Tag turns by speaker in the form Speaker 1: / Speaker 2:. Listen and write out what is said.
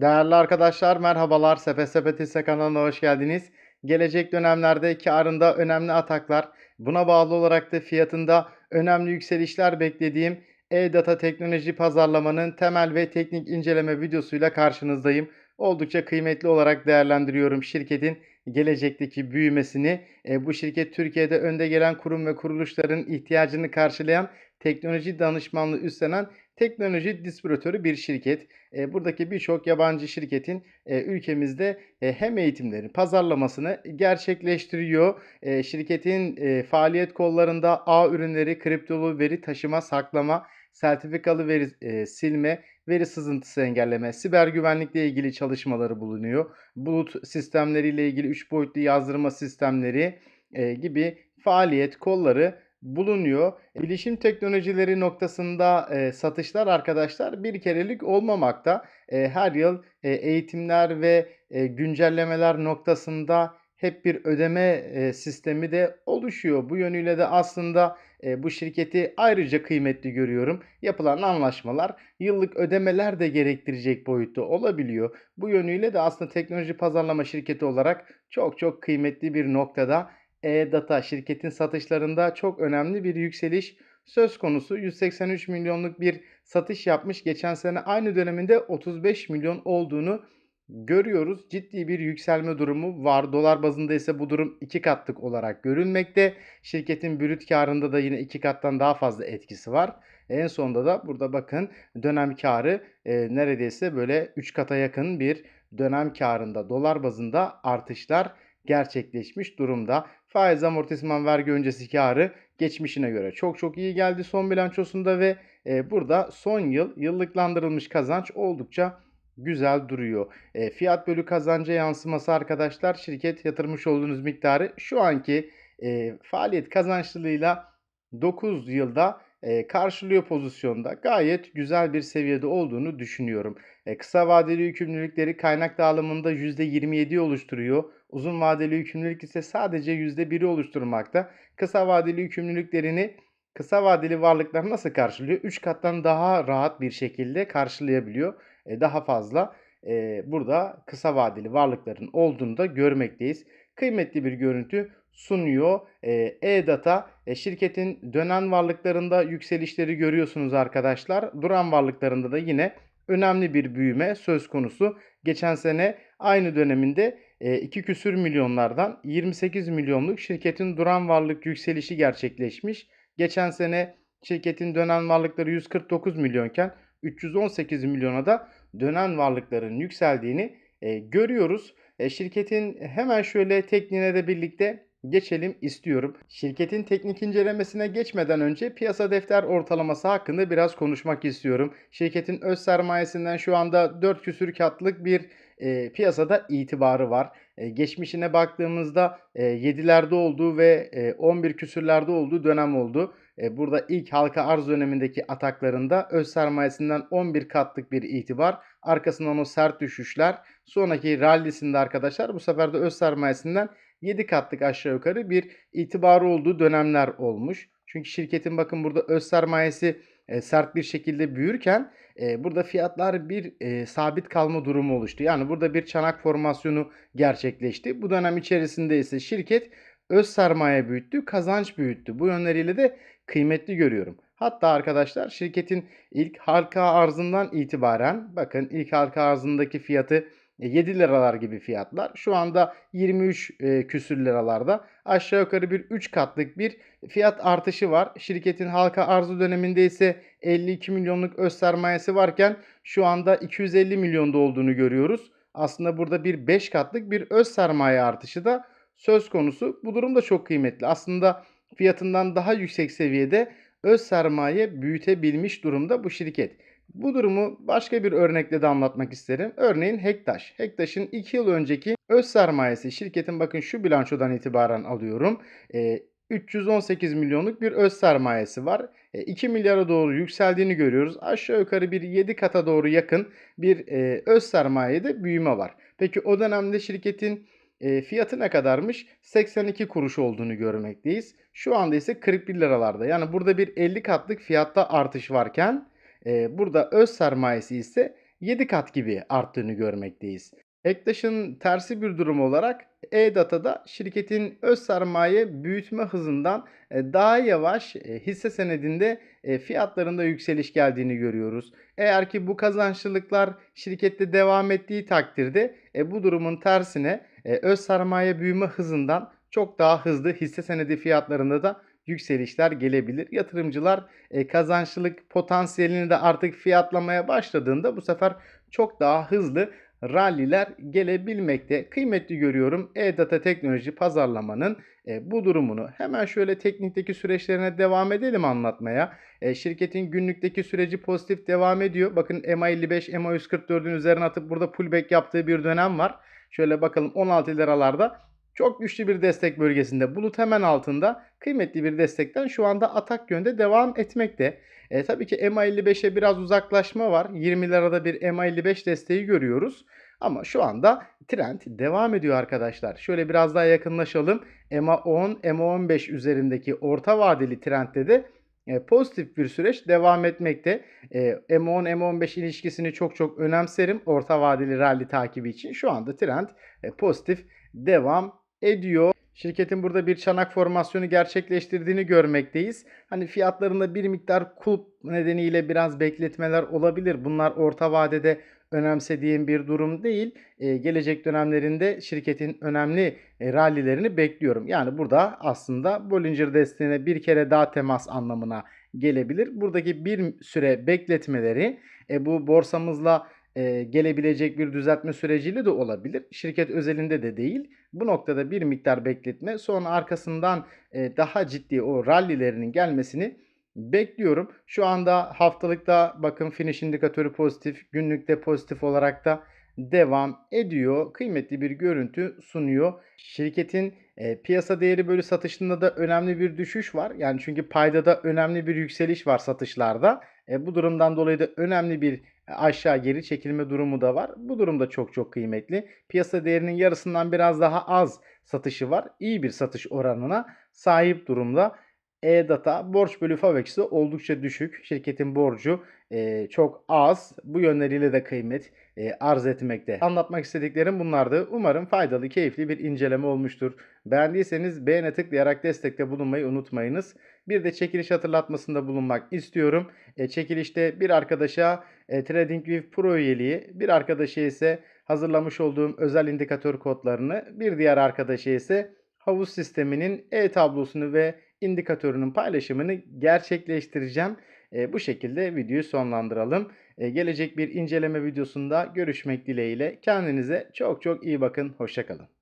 Speaker 1: Değerli arkadaşlar merhabalar. Sepet Sepet Hisse kanalına hoş geldiniz. Gelecek dönemlerde karında önemli ataklar, buna bağlı olarak da fiyatında önemli yükselişler beklediğim e-data teknoloji pazarlamanın temel ve teknik inceleme videosuyla karşınızdayım. Oldukça kıymetli olarak değerlendiriyorum şirketin gelecekteki büyümesini. E, bu şirket Türkiye'de önde gelen kurum ve kuruluşların ihtiyacını karşılayan teknoloji danışmanlığı üstlenen teknoloji distribütörü bir şirket. E, buradaki birçok yabancı şirketin e, ülkemizde e, hem eğitimlerin pazarlamasını gerçekleştiriyor. E, şirketin e, faaliyet kollarında ağ ürünleri, kriptolu veri taşıma, saklama, sertifikalı veri e, silme, veri sızıntısı engelleme, siber güvenlikle ilgili çalışmaları bulunuyor. Bulut sistemleriyle ilgili 3 boyutlu yazdırma sistemleri e, gibi faaliyet kolları bulunuyor. Bilişim teknolojileri noktasında e, satışlar arkadaşlar bir kerelik olmamakta. E, her yıl e, eğitimler ve e, güncellemeler noktasında hep bir ödeme e, sistemi de oluşuyor. Bu yönüyle de aslında e, bu şirketi ayrıca kıymetli görüyorum. Yapılan anlaşmalar yıllık ödemeler de gerektirecek boyutta olabiliyor. Bu yönüyle de aslında teknoloji pazarlama şirketi olarak çok çok kıymetli bir noktada e-Data şirketin satışlarında çok önemli bir yükseliş söz konusu. 183 milyonluk bir satış yapmış. Geçen sene aynı döneminde 35 milyon olduğunu görüyoruz. Ciddi bir yükselme durumu var. Dolar bazında ise bu durum iki katlık olarak görülmekte. Şirketin brüt karında da yine iki kattan daha fazla etkisi var. En sonunda da burada bakın dönem karı e, neredeyse böyle 3 kata yakın bir dönem karında dolar bazında artışlar gerçekleşmiş durumda. Faiz amortisman vergi öncesi karı geçmişine göre çok çok iyi geldi son bilançosunda ve e, burada son yıl yıllıklandırılmış kazanç oldukça güzel duruyor. E, fiyat bölü kazanca yansıması arkadaşlar şirket yatırmış olduğunuz miktarı şu anki e, faaliyet kazançlılığıyla 9 yılda karşılıyor pozisyonda. Gayet güzel bir seviyede olduğunu düşünüyorum. Kısa vadeli yükümlülükleri kaynak dağılımında %27'yi oluşturuyor. Uzun vadeli yükümlülük ise sadece %1'i oluşturmakta. Kısa vadeli yükümlülüklerini kısa vadeli varlıklar nasıl karşılıyor? 3 kattan daha rahat bir şekilde karşılayabiliyor. E, daha fazla e, burada kısa vadeli varlıkların olduğunu da görmekteyiz. Kıymetli bir görüntü sunuyor. E, E-Data e, şirketin dönen varlıklarında yükselişleri görüyorsunuz arkadaşlar. Duran varlıklarında da yine önemli bir büyüme söz konusu. Geçen sene aynı döneminde 2 küsür milyonlardan 28 milyonluk şirketin duran varlık yükselişi gerçekleşmiş. Geçen sene şirketin dönen varlıkları 149 milyonken 318 milyona da dönen varlıkların yükseldiğini e, görüyoruz. E, şirketin hemen şöyle tekniğine de birlikte geçelim istiyorum. Şirketin teknik incelemesine geçmeden önce piyasa defter ortalaması hakkında biraz konuşmak istiyorum. Şirketin öz sermayesinden şu anda 4 küsür katlık bir e, piyasada itibarı var. E, geçmişine baktığımızda e, 7'lerde olduğu ve e, 11 küsürlerde olduğu dönem oldu. E, burada ilk halka arz dönemindeki ataklarında öz sermayesinden 11 katlık bir itibar. Arkasından o sert düşüşler. Sonraki rallisinde arkadaşlar bu sefer de öz sermayesinden 7 katlık aşağı yukarı bir itibarı olduğu dönemler olmuş. Çünkü şirketin bakın burada öz sermayesi e, sert bir şekilde büyürken e, burada fiyatlar bir e, sabit kalma durumu oluştu. Yani burada bir çanak formasyonu gerçekleşti. Bu dönem içerisinde ise şirket öz sermaye büyüttü, kazanç büyüttü. Bu yönleriyle de kıymetli görüyorum. Hatta arkadaşlar şirketin ilk halka arzından itibaren bakın ilk halka arzındaki fiyatı 7 e, liralar gibi fiyatlar. Şu anda 23 e, küsür liralarda aşağı yukarı bir 3 katlık bir fiyat artışı var. Şirketin halka arzı döneminde ise 52 milyonluk öz sermayesi varken şu anda 250 milyonda olduğunu görüyoruz. Aslında burada bir 5 katlık bir öz sermaye artışı da söz konusu. Bu durum da çok kıymetli. Aslında fiyatından daha yüksek seviyede öz sermaye büyütebilmiş durumda bu şirket. Bu durumu başka bir örnekle de anlatmak isterim. Örneğin Hektaş. Hektaş'ın 2 yıl önceki öz sermayesi şirketin bakın şu bilançodan itibaren alıyorum. E, 318 milyonluk bir öz sermayesi var. E, 2 milyara doğru yükseldiğini görüyoruz. Aşağı yukarı bir 7 kata doğru yakın bir e, öz sermayede büyüme var. Peki o dönemde şirketin e, fiyatı ne kadarmış? 82 kuruş olduğunu görmekteyiz. Şu anda ise 41 liralarda. Yani burada bir 50 katlık fiyatta artış varken e, burada öz sermayesi ise 7 kat gibi arttığını görmekteyiz. Ektaş'ın tersi bir durum olarak E-Data'da şirketin öz sermaye büyütme hızından e, daha yavaş e, hisse senedinde e, fiyatlarında yükseliş geldiğini görüyoruz. Eğer ki bu kazançlılıklar şirkette devam ettiği takdirde bu durumun tersine öz sermaye büyüme hızından çok daha hızlı hisse senedi fiyatlarında da yükselişler gelebilir. Yatırımcılar e, kazançlılık potansiyelini de artık fiyatlamaya başladığında bu sefer çok daha hızlı ralliler gelebilmekte. Kıymetli görüyorum e-data teknoloji pazarlamanın e, bu durumunu. Hemen şöyle teknikteki süreçlerine devam edelim anlatmaya. E, şirketin günlükteki süreci pozitif devam ediyor. Bakın MA55, MA144'ün üzerine atıp burada pullback yaptığı bir dönem var. Şöyle bakalım 16 liralarda çok güçlü bir destek bölgesinde. Bulut hemen altında kıymetli bir destekten şu anda atak yönde devam etmekte. E, tabii ki MA55'e biraz uzaklaşma var. 20 lirada bir MA55 desteği görüyoruz. Ama şu anda trend devam ediyor arkadaşlar. Şöyle biraz daha yakınlaşalım. MA10, MA15 üzerindeki orta vadeli trendde de e, pozitif bir süreç devam etmekte. E, M10 M15 ilişkisini çok çok önemserim orta vadeli rally takibi için. Şu anda trend e, pozitif devam ediyor. Şirketin burada bir çanak formasyonu gerçekleştirdiğini görmekteyiz. Hani fiyatlarında bir miktar kulp nedeniyle biraz bekletmeler olabilir. Bunlar orta vadede önemsediğim bir durum değil. Ee, gelecek dönemlerinde şirketin önemli e, rallilerini bekliyorum. Yani burada aslında Bollinger desteğine bir kere daha temas anlamına gelebilir. Buradaki bir süre bekletmeleri e, bu borsamızla e, gelebilecek bir düzeltme süreciyle de olabilir. Şirket özelinde de değil. Bu noktada bir miktar bekletme sonra arkasından e, daha ciddi o rallilerinin gelmesini bekliyorum. Şu anda haftalıkta bakın finish indikatörü pozitif, günlükte pozitif olarak da devam ediyor. Kıymetli bir görüntü sunuyor. Şirketin e, piyasa değeri bölü satışında da önemli bir düşüş var. Yani çünkü payda da önemli bir yükseliş var satışlarda. E, bu durumdan dolayı da önemli bir aşağı geri çekilme durumu da var. Bu durum da çok çok kıymetli. Piyasa değerinin yarısından biraz daha az satışı var. İyi bir satış oranına sahip durumda. E-Data borç bölü FAVEX'i oldukça düşük. Şirketin borcu e, çok az. Bu yönleriyle de kıymet e, arz etmekte. Anlatmak istediklerim bunlardı. Umarım faydalı, keyifli bir inceleme olmuştur. Beğendiyseniz beğene tıklayarak destekte bulunmayı unutmayınız. Bir de çekiliş hatırlatmasında bulunmak istiyorum. E, çekilişte bir arkadaşa e, TradingView Pro üyeliği, bir arkadaşa ise hazırlamış olduğum özel indikatör kodlarını, bir diğer arkadaşa ise havuz sisteminin e-tablosunu ve indikatörünün paylaşımını gerçekleştireceğim. E, bu şekilde videoyu sonlandıralım. E, gelecek bir inceleme videosunda görüşmek dileğiyle. Kendinize çok çok iyi bakın. Hoşçakalın.